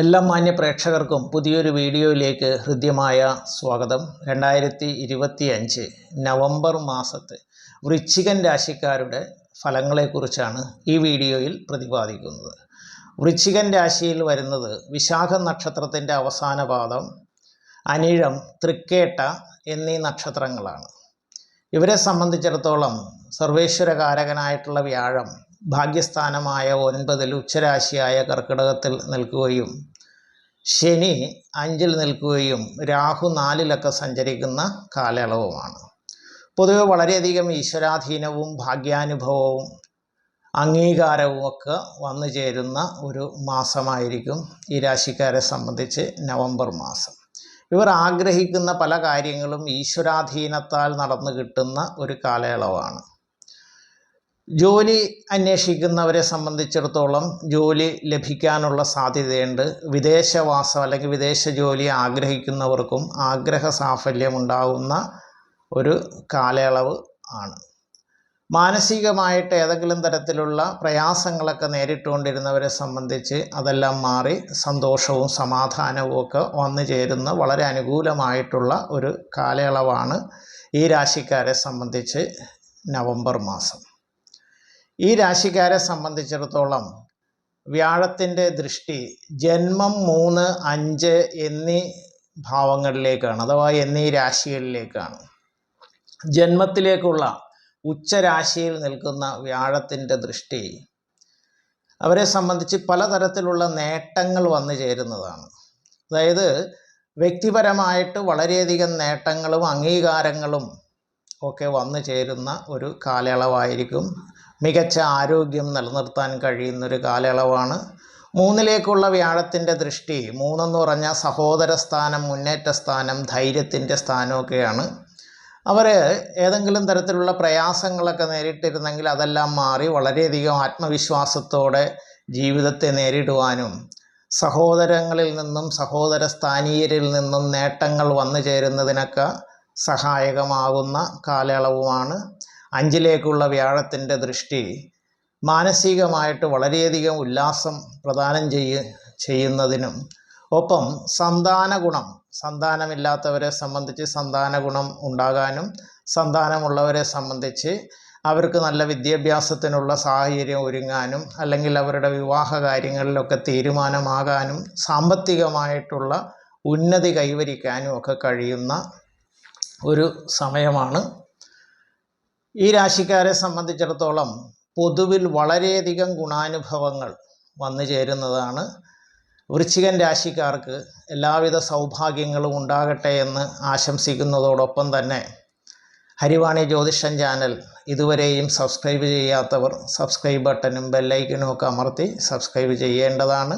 എല്ലാ മാന്യ പ്രേക്ഷകർക്കും പുതിയൊരു വീഡിയോയിലേക്ക് ഹൃദ്യമായ സ്വാഗതം. രണ്ടായിരത്തി ഇരുപത്തി അഞ്ച് നവംബർ മാസത്തെ വൃശ്ചികൻ രാശിക്കാരുടെ ഫലങ്ങളെക്കുറിച്ചാണ് ഈ വീഡിയോയിൽ പ്രതിപാദിക്കുന്നത്. വൃശ്ചികൻ രാശിയിൽ വരുന്നത് വിശാഖ നക്ഷത്രത്തിന്റെ അവസാന പാദം അനിഴം തൃക്കേട്ട എന്നീ നക്ഷത്രങ്ങളാണ്. ഇവരെ സംബന്ധിച്ചിടത്തോളം സർവേശ്വരകാരകനായിട്ടുള്ള വ്യാഴം ഭാഗ്യസ്ഥാനമായ ഒൻപതിൽ ഉച്ചരാശിയായ കർക്കിടകത്തിൽ നിൽക്കുകയും ശനി അഞ്ചിൽ നിൽക്കുകയും രാഹു നാലിലൊക്കെ സഞ്ചരിക്കുന്ന കാലയളവുമാണ്. പൊതുവെ വളരെയധികം ഈശ്വരാധീനവും ഭാഗ്യാനുഭവവും അംഗീകാരവും ഒക്കെ വന്നു ചേരുന്ന ഒരു മാസമായിരിക്കും ഈ രാശിക്കാരെ സംബന്ധിച്ച് നവംബർ മാസം. ഇവർ ആഗ്രഹിക്കുന്ന പല കാര്യങ്ങളും ഈശ്വരാധീനത്താൽ നടന്നു കിട്ടുന്ന ഒരു കാലയളവാണ്. ജോലി അന്വേഷിക്കുന്നവരെ സംബന്ധിച്ചിടത്തോളം ജോലി ലഭിക്കാനുള്ള സാധ്യതയുണ്ട്. വിദേശവാസം അല്ലെങ്കിൽ വിദേശ ജോലി ആഗ്രഹിക്കുന്നവർക്കും ആഗ്രഹ സാഫല്യം ഉണ്ടാകുന്ന ഒരു കാലയളവ് ആണ്. മാനസികമായിട്ട് ഏതെങ്കിലും തരത്തിലുള്ള പ്രയാസങ്ങളൊക്കെ നേരിട്ടുകൊണ്ടിരുന്നവരെ സംബന്ധിച്ച് അതെല്ലാം മാറി സന്തോഷവും സമാധാനവും ഒക്കെ വന്നു ചേരുന്ന വളരെ അനുകൂലമായിട്ടുള്ള ഒരു കാലയളവാണ് ഈ രാശിക്കാരെ സംബന്ധിച്ച് നവംബർ മാസം. ഈ രാശിക്കാരെ സംബന്ധിച്ചിടത്തോളം വ്യാഴത്തിന്റെ ദൃഷ്ടി ജന്മം മൂന്ന് അഞ്ച് എന്നീ ഭാവങ്ങളിലേക്കാണ് അഥവാ എന്നീ രാശികളിലേക്കാണ്. ജന്മത്തിലേക്കുള്ള ഉച്ചരാശിയിൽ നിൽക്കുന്ന വ്യാഴത്തിന്റെ ദൃഷ്ടി അവരെ സംബന്ധിച്ച് പലതരത്തിലുള്ള നേട്ടങ്ങൾ വന്നു ചേരുന്നതാണ്. അതായത് വ്യക്തിപരമായിട്ട് വളരെയധികം നേട്ടങ്ങളും അംഗീകാരങ്ങളും ഒക്കെ വന്നു ചേരുന്ന ഒരു കാലയളവായിരിക്കും മികച്ച ആരോഗ്യം നിലനിർത്താൻ കഴിയുന്നൊരു കാലയളവാണ്. മൂന്നിലേക്കുള്ള വ്യാഴത്തിന്റെ ദൃഷ്ടി മൂന്നെന്ന് പറഞ്ഞാൽ സഹോദര സ്ഥാനം മുന്നേറ്റ സ്ഥാനം ധൈര്യത്തിന്റെ സ്ഥാനമൊക്കെയാണ്. അവർ ഏതെങ്കിലും തരത്തിലുള്ള പ്രയാസങ്ങളൊക്കെ നേരിട്ടിരുന്നെങ്കിൽ അതെല്ലാം മാറി വളരെയധികം ആത്മവിശ്വാസത്തോടെ ജീവിതത്തെ നേരിടുവാനും സഹോദരങ്ങളിൽ നിന്നും സഹോദര സ്ഥാനീയരിൽ നിന്നും നേട്ടങ്ങൾ വന്നു ചേരുന്നതിനൊക്കെ സഹായകമാകുന്ന കാലയളവുമാണ്. അഞ്ചിലേക്കുള്ള വ്യാഴത്തിന്റെ ദൃഷ്ടി മാനസികമായിട്ട് വളരെയധികം ഉല്ലാസം പ്രദാനം ചെയ്യ ചെയ്യുന്നതിനും ഒപ്പം സന്താന ഗുണം സന്താനമില്ലാത്തവരെ സംബന്ധിച്ച് സന്താന ഗുണം ഉണ്ടാകാനും സന്താനമുള്ളവരെ സംബന്ധിച്ച് അവർക്ക് നല്ല വിദ്യാഭ്യാസത്തിനുള്ള സാഹചര്യം ഒരുങ്ങാനും അല്ലെങ്കിൽ അവരുടെ വിവാഹ കാര്യങ്ങളിലൊക്കെ തീരുമാനമാകാനും സാമ്പത്തികമായിട്ടുള്ള ഉന്നതി കൈവരിക്കാനും ഒക്കെ കഴിയുന്ന ഒരു സമയമാണ് ഈ രാശിക്കാരെ സംബന്ധിച്ചിടത്തോളം പൊതുവിൽ വളരെയധികം ഗുണാനുഭവങ്ങൾ വന്നു ചേരുന്നതാണ്. വൃശ്ചികൻ രാശിക്കാർക്ക് എല്ലാവിധ സൗഭാഗ്യങ്ങളും ഉണ്ടാകട്ടെ എന്ന് ആശംസിക്കുന്നതോടൊപ്പം തന്നെ ഹരിവാണി ജ്യോതിഷൻ ചാനൽ ഇതുവരെയും സബ്സ്ക്രൈബ് ചെയ്യാത്തവർ സബ്സ്ക്രൈബ് ബട്ടനും ബെല്ലൈക്കനും ഒക്കെ അമർത്തി സബ്സ്ക്രൈബ് ചെയ്യേണ്ടതാണ്.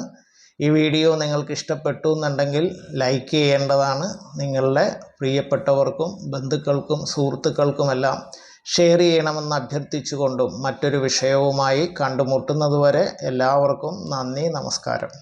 ഈ വീഡിയോ നിങ്ങൾക്ക് ഇഷ്ടപ്പെട്ടു എന്നുണ്ടെങ്കിൽ ലൈക്ക് ചെയ്യേണ്ടതാണ്. നിങ്ങളുടെ പ്രിയപ്പെട്ടവർക്കും ബന്ധുക്കൾക്കും സുഹൃത്തുക്കൾക്കുമെല്ലാം ഷെയർ ചെയ്യണമെന്ന് അഭ്യർത്ഥിച്ചുകൊണ്ടും മറ്റൊരു വിഷയവുമായി കണ്ടുമുട്ടുന്നതുവരെ എല്ലാവർക്കും നന്ദി നമസ്കാരം.